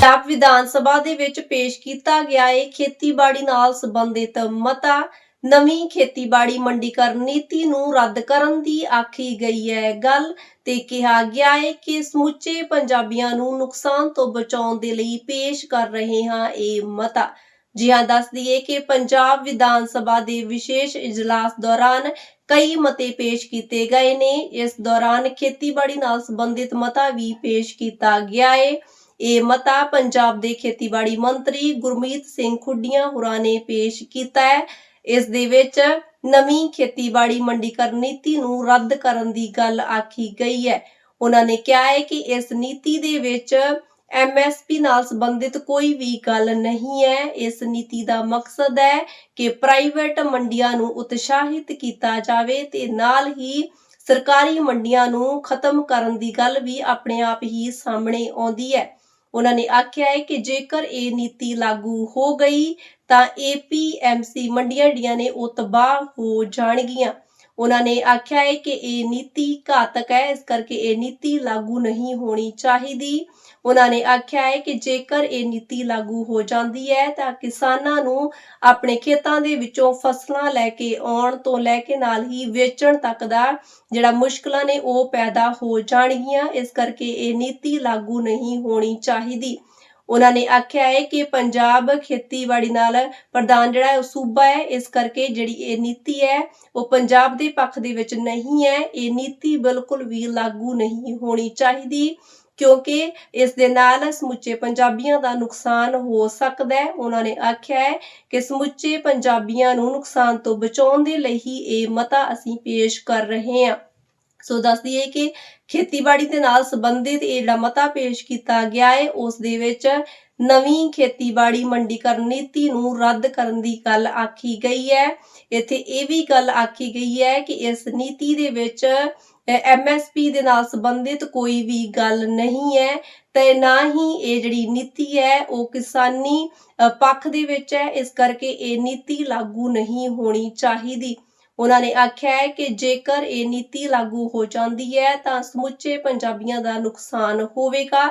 ਪੰਜਾਬ ਵਿਧਾਨ ਸਭਾ ਦੇ ਵਿੱਚ ਪੇਸ਼ ਕੀਤਾ ਗਿਆ ਹੈ ਖੇਤੀਬਾੜੀ ਨਾਲ ਸੰਬੰਧਿਤ ਮਤਾ। ਨਵੀਂ ਖੇਤੀਬਾੜੀ ਮੰਡੀਕਰਨ ਨੀਤੀ ਨੂੰ ਰੱਦ ਕਰਨ ਦੀ ਆਖੀ ਗਈ ਹੈ ਗੱਲ ਤੇ ਕਿਹਾ ਗਿਆ ਹੈ ਕਿ ਸਮੁੱਚੇ ਪੰਜਾਬੀਆਂ ਨੂੰ ਨੁਕਸਾਨ ਤੋਂ ਬਚਾਉਣ ਦੇ ਲਈ ਪੇਸ਼ ਕਰ ਰਹੇ ਹਾਂ ਇਹ ਮਤਾ। ਜੀ ਹਾਂ ਦੱਸ ਦਈਏ ਕਿ ਪੰਜਾਬ ਵਿਧਾਨ ਸਭਾ ਦੇ ਵਿਸ਼ੇਸ਼ ਇਜਲਾਸ ਦੌਰਾਨ ਕਈ ਮਤੇ ਪੇਸ਼ ਕੀਤੇ ਗਏ ਨੇ। ਇਸ ਦੌਰਾਨ ਖੇਤੀਬਾੜੀ ਨਾਲ ਸੰਬੰਧਿਤ ਮਤਾ ਵੀ ਪੇਸ਼ ਕੀਤਾ ਗਿਆ ਹੈ। ਇਹ ਮਤਾ ਪੰਜਾਬ ਦੇ ਖੇਤੀਬਾੜੀ ਮੰਤਰੀ ਗੁਰਮੀਤ ਸਿੰਘ ਖੁੱਡੀਆਂ ਹੋਰਾਂ ਨੇ ਪੇਸ਼ ਕੀਤਾ ਹੈ। ਇਸ ਦੇ ਵਿੱਚ ਨਵੀਂ ਖੇਤੀਬਾੜੀ ਮੰਡੀਕਰਨ ਨੀਤੀ ਨੂੰ ਰੱਦ ਕਰਨ ਦੀ ਗੱਲ ਆਖੀ ਗਈ ਹੈ। ਉਹਨਾਂ ਨੇ ਕਿਹਾ ਹੈ ਕਿ ਇਸ ਨੀਤੀ ਦੇ ਵਿੱਚ ਐਮਐਸਪੀ ਨਾਲ ਸੰਬੰਧਿਤ ਕੋਈ ਵੀ ਗੱਲ ਨਹੀਂ ਹੈ। ਇਸ ਨੀਤੀ ਦਾ ਮਕਸਦ ਹੈ ਕਿ ਪ੍ਰਾਈਵੇਟ ਮੰਡੀਆਂ ਨੂੰ ਉਤਸ਼ਾਹਿਤ ਕੀਤਾ ਜਾਵੇ ਤੇ ਨਾਲ ਹੀ ਸਰਕਾਰੀ ਮੰਡੀਆਂ ਨੂੰ ਖਤਮ ਕਰਨ ਦੀ ਗੱਲ ਵੀ ਆਪਣੇ ਆਪ ਹੀ ਸਾਹਮਣੇ ਆਉਂਦੀ ਹੈ। ਉਹਨਾਂ ਨੇ ਆਖਿਆ ਹੈ ਕਿ ਜੇਕਰ ਇਹ ਨੀਤੀ ਲਾਗੂ ਹੋ ਗਈ ਤਾਂ ਏਪੀਐਮਸੀ ਮੰਡੀਆਂ ਜਿਹੜੀਆਂ ਨੇ ਉਹ ਤਬਾਹ ਹੋ ਜਾਣਗੀਆਂ। ਉਹਨਾਂ ਨੇ ਆਖਿਆ ਹੈ ਕਿ ਇਹ ਨੀਤੀ ਘਾਤਕ ਹੈ, ਇਸ ਕਰਕੇ ਇਹ ਨੀਤੀ ਲਾਗੂ ਨਹੀਂ ਹੋਣੀ ਚਾਹੀਦੀ। ਉਹਨਾਂ ਨੇ ਆਖਿਆ ਹੈ ਕਿ ਜੇਕਰ ਇਹ ਨੀਤੀ ਲਾਗੂ ਹੋ ਜਾਂਦੀ ਹੈ, ਤਾਂ ਕਿਸਾਨਾਂ ਨੂੰ ਆਪਣੇ ਖੇਤਾਂ ਦੇ ਵਿੱਚੋਂ ਫਸਲਾਂ ਲੈ ਕੇ ਆਉਣ ਤੋਂ ਲੈ ਕੇ ਨਾਲ ਹੀ ਵੇਚਣ ਤੱਕ ਦਾ ਜਿਹੜਾ ਮੁਸ਼ਕਲਾਂ ਨੇ ਉਹ ਪੈਦਾ ਹੋ ਜਾਣਗੀਆਂ। ਇਸ ਕਰਕੇ ਇਹ ਨੀਤੀ ਲਾਗੂ ਨਹੀਂ ਹੋਣੀ ਚਾਹੀਦੀ। ਉਹਨਾਂ ਨੇ ਆਖਿਆ ਹੈ ਕਿ ਪੰਜਾਬ ਖੇਤੀਬਾੜੀ ਨਾਲ ਪ੍ਰਧਾਨ ਜਿਹੜਾ ਹੈ ਸੂਬਾ ਹੈ, ਇਸ ਕਰਕੇ ਜਿਹੜੀ ਇਹ ਨੀਤੀ ਹੈ ਉਹ ਪੰਜਾਬ ਦੇ ਪੱਖ ਦੇ ਵਿੱਚ ਨਹੀਂ ਹੈ। ਇਹ ਨੀਤੀ ਬਿਲਕੁਲ ਵੀ ਲਾਗੂ ਨਹੀਂ ਹੋਣੀ ਚਾਹੀਦੀ ਕਿਉਂਕਿ ਇਸ ਦੇ ਨਾਲ ਸਮੁੱਚੇ ਪੰਜਾਬੀਆਂ ਦਾ ਨੁਕਸਾਨ ਹੋ ਸਕਦਾ ਹੈ। ਉਹਨਾਂ ਨੇ ਆਖਿਆ ਹੈ ਕਿ ਸਮੁੱਚੇ ਪੰਜਾਬੀਆਂ ਨੂੰ ਨੁਕਸਾਨ ਤੋਂ ਬਚਾਉਣ ਦੇ ਲਈ ਹੀ ਇਹ ਮਤਾ ਅਸੀਂ ਪੇਸ਼ ਕਰ ਰਹੇ ਹਾਂ। ਸੋ ਦੱਸ ਦਈਏ ਕਿ ਖੇਤੀਬਾੜੀ ਦੇ ਨਾਲ ਸੰਬੰਧਿਤ ਇਹ ਜਿਹੜਾ ਮਤਾ ਪੇਸ਼ ਕੀਤਾ ਗਿਆ ਹੈ, ਉਸ ਦੇ ਵਿੱਚ ਨਵੀਂ ਖੇਤੀਬਾੜੀ ਮੰਡੀਕਰਨ ਨੀਤੀ ਨੂੰ ਰੱਦ ਕਰਨ ਦੀ ਗੱਲ ਆਖੀ ਗਈ ਹੈ। ਇੱਥੇ ਇਹ ਵੀ ਗੱਲ ਆਖੀ ਗਈ ਹੈ ਕਿ ਇਸ ਨੀਤੀ ਦੇ ਵਿੱਚ ਐਮਐਸਪੀ ਦੇ ਨਾਲ ਸੰਬੰਧਿਤ ਕੋਈ ਵੀ ਗੱਲ ਨਹੀਂ ਹੈ ਤੇ ਨਾ ਹੀ ਇਹ ਜਿਹੜੀ ਨੀਤੀ ਹੈ, ਉਹ ਕਿਸਾਨੀ ਪੱਖ ਦੇ ਵਿੱਚ ਹੈ। ਇਸ ਕਰਕੇ ਇਹ ਨੀਤੀ ਲਾਗੂ ਨਹੀਂ ਹੋਣੀ ਚਾਹੀਦੀ। ਉਹਨਾਂ ਨੇ ਆਖਿਆ ਹੈ ਕਿ ਜੇਕਰ ਇਹ ਨੀਤੀ ਲਾਗੂ ਹੋ ਜਾਂਦੀ ਹੈ, ਤਾਂ ਸਮੁੱਚੇ ਪੰਜਾਬੀਆਂ ਦਾ ਨੁਕਸਾਨ ਹੋਵੇਗਾ।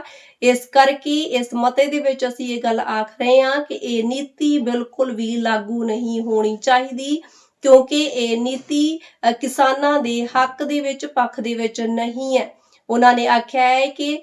ਇਸ ਕਰਕੇ ਇਸ ਮਤੇ ਦੇ ਵਿੱਚ ਅਸੀਂ ਇਹ ਗੱਲ ਆਖ ਰਹੇ ਹਾਂ ਕਿ ਇਹ ਨੀਤੀ ਬਿਲਕੁਲ ਵੀ ਲਾਗੂ ਨਹੀਂ ਹੋਣੀ ਚਾਹੀਦੀ, ਕਿਉਂਕਿ ਇਹ ਨੀਤੀ ਕਿਸਾਨਾਂ ਦੇ ਹੱਕ ਦੇ ਵਿੱਚ, ਪੱਖ ਦੇ ਵਿੱਚ ਨਹੀਂ ਹੈ। ਉਹਨਾਂ ਨੇ ਆਖਿਆ ਹੈ ਕਿ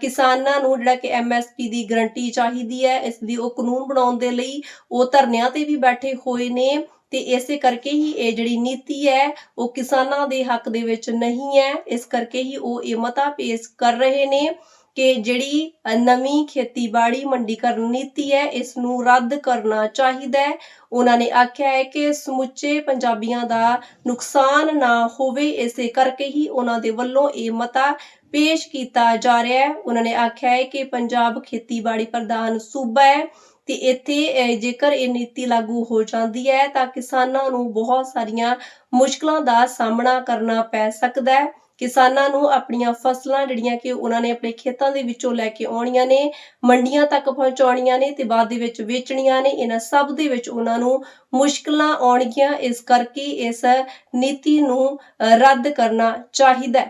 ਕਿਸਾਨਾਂ ਨੂੰ ਜਿਹੜਾ ਕਿ ਐਮਐਸਪੀ ਦੀ ਗਰੰਟੀ ਚਾਹੀਦੀ ਹੈ, ਇਸ ਦੀ ਉਹ ਕਾਨੂੰਨ ਬਣਾਉਣ ਦੇ ਲਈ ਉਹ ਧਰਨਿਆਂ ਤੇ ਵੀ ਬੈਠੇ ਹੋਏ ਨੇ। ਤੇ ਇਸੇ ਕਰਕੇ ਹੀ ਇਹ ਜਿਹੜੀ ਨੀਤੀ ਹੈ, ਉਹ ਕਿਸਾਨਾਂ ਦੇ ਹੱਕ ਦੇ ਵਿੱਚ ਨਹੀਂ ਹੈ। ਇਸ ਕਰਕੇ ਹੀ ਉਹ ਇਹ ਮਤਾ ਪੇਸ਼ ਕਰ ਰਹੇ ਨੇ ਕਿ ਜਿਹੜੀ ਨਵੀਂ ਖੇਤੀਬਾੜੀ ਮੰਡੀਕਰਨ ਨੀਤੀ ਹੈ ਇਸ ਨੂੰ ਰੱਦ ਕਰਨਾ ਚਾਹੀਦਾ ਹੈ। ਉਹਨਾਂ ਨੇ ਆਖਿਆ ਹੈ ਕਿ ਸਮੁੱਚੇ ਪੰਜਾਬੀਆਂ ਦਾ ਨੁਕਸਾਨ ਨਾ ਹੋਵੇ, ਇਸੇ ਕਰਕੇ ਹੀ ਉਹਨਾਂ ਦੇ ਵੱਲੋਂ ਇਹ ਮਤਾ ਪੇਸ਼ ਕੀਤਾ ਜਾ ਰਿਹਾ ਹੈ। ਉਹਨਾਂ ਨੇ ਆਖਿਆ ਹੈ ਕਿ ਪੰਜਾਬ ਖੇਤੀਬਾੜੀ ਪ੍ਰਧਾਨ ਸੂਬਾ ਹੈ। ਤੇ ਇੱਥੇ ਜੇਕਰ ਇਹ ਨੀਤੀ ਲਾਗੂ ਹੋ ਜਾਂਦੀ ਹੈ, ਤਾਂ ਕਿਸਾਨਾਂ ਨੂੰ ਬਹੁਤ ਸਾਰੀਆਂ ਮੁਸ਼ਕਲਾਂ ਦਾ ਸਾਹਮਣਾ ਕਰਨਾ ਪੈ ਸਕਦਾ ਹੈ। ਕਿਸਾਨਾਂ ਨੂੰ ਆਪਣੀਆਂ ਫਸਲਾਂ ਜਿਹੜੀਆਂ ਕਿ ਉਹਨਾਂ ਨੇ ਆਪਣੇ ਖੇਤਾਂ ਦੇ ਵਿੱਚੋਂ ਲੈ ਕੇ ਆਉਣੀਆਂ ਨੇ, ਮੰਡੀਆਂ ਤੱਕ ਪਹੁੰਚਾਉਣੀਆਂ ਨੇ ਤੇ ਬਾਅਦ ਦੇ ਵਿੱਚ ਵੇਚਣੀਆਂ ਨੇ, ਇਹਨਾਂ ਸਭ ਦੇ ਵਿੱਚ ਉਹਨਾਂ ਨੂੰ ਮੁਸ਼ਕਲਾਂ ਆਉਣਗੀਆਂ। ਇਸ ਕਰਕੇ ਇਸ ਨੀਤੀ ਨੂੰ ਰੱਦ ਕਰਨਾ ਚਾਹੀਦਾ ਹੈ।